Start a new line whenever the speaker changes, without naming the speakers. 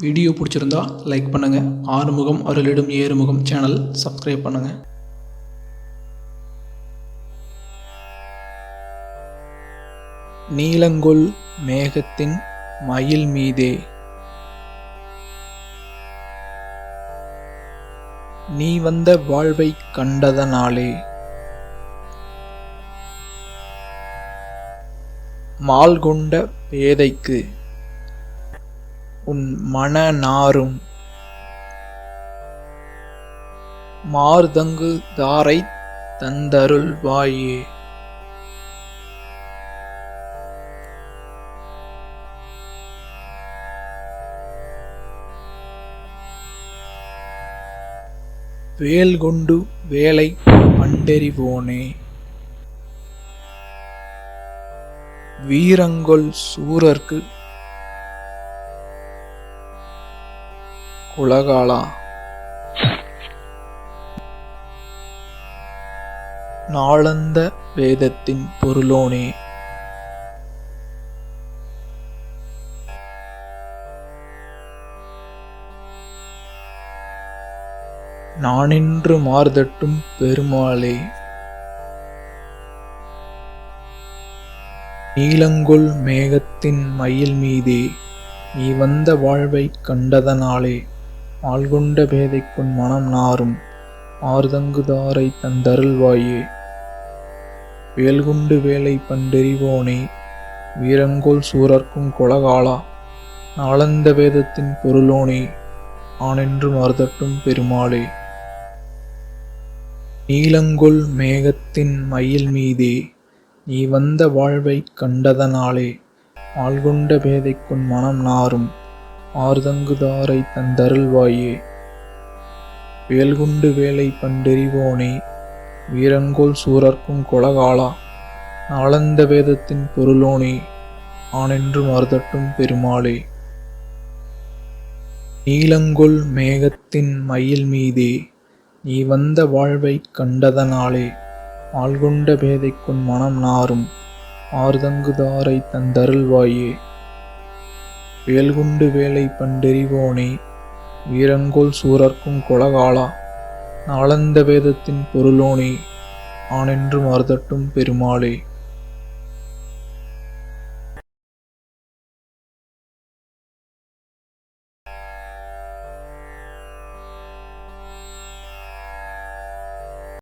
Video பிடிச்சிருந்தா like பண்ணுங்கள் ஆறுமுகம் அருளிடும் ஏறுமுகம் சேனல் சப்ஸ்கிரைப் பண்ணுங்கள் நீலங்கொள் மேகத்தின் மயில் மீதே. நீ வந்த வாழ்வைக் கண்டதனாலே. மால்கொண்ட பேதைக்கு உன் மனநாறும் மார்தங்கு தாரை தந்தருள் வாயே. வேல் கொண்டு வேலை பண்டெறிவோனே வீரங்கொள் சூரர்க்கு உலகாளா? நாளந்த வேதத்தின் பொருளோனே. நானின்று மார்தட்டும் பெருமாளே. நீலங்கொள் மேகத்தின் மயில் மீதே நீ வந்த வாழ்வைக் கண்டதனாலே. ஆள்கொண்ட பேதைக்குன் மனம் நாரும் ஆர்தங்குதாரை தந்தருள்வாயே வேல்குண்டு வேலை பண்டெறிவோனே வீரங்கோல் சூரர்க்கும் கொலகாலா நாளந்த வேதத்தின் பொருளோனே ஆனென்று மறுதட்டும் பெருமாளே. நீலங்கொள் மேகத்தின் மயில் மீதே நீ வந்த வாழ்வைக் கண்டதனாலே ஆள்கொண்ட பேதைக்குன் மனம் நாரும் ஆர்தங்குதாரை தந்தருள்வாயே. வேல்குண்டு வேலை பண்டெறிவோனே வீரங்கோல் சூரர்க்கும் கொலகாலா நாளந்த வேதத்தின் பொருளோனே ஆனென்று மறுதட்டும் பெருமாளே. நீலங்கொள் மேகத்தின் மயில் மீதே நீ வந்த வாழ்வைக் கண்டதனாலே ஆள்கொண்ட பேதைக்குன் மனம் நாரும் ஆர்தங்குதாரை தந்தருள்வாயே. வேல்குண்டு வேலை பண்டெறிவோனே வீரங்கோல் சூரர்க்கும் கொலகாலா நாளந்த வேதத்தின் பொருளோனே ஆனென்று மறுதட்டும் பெருமாளே.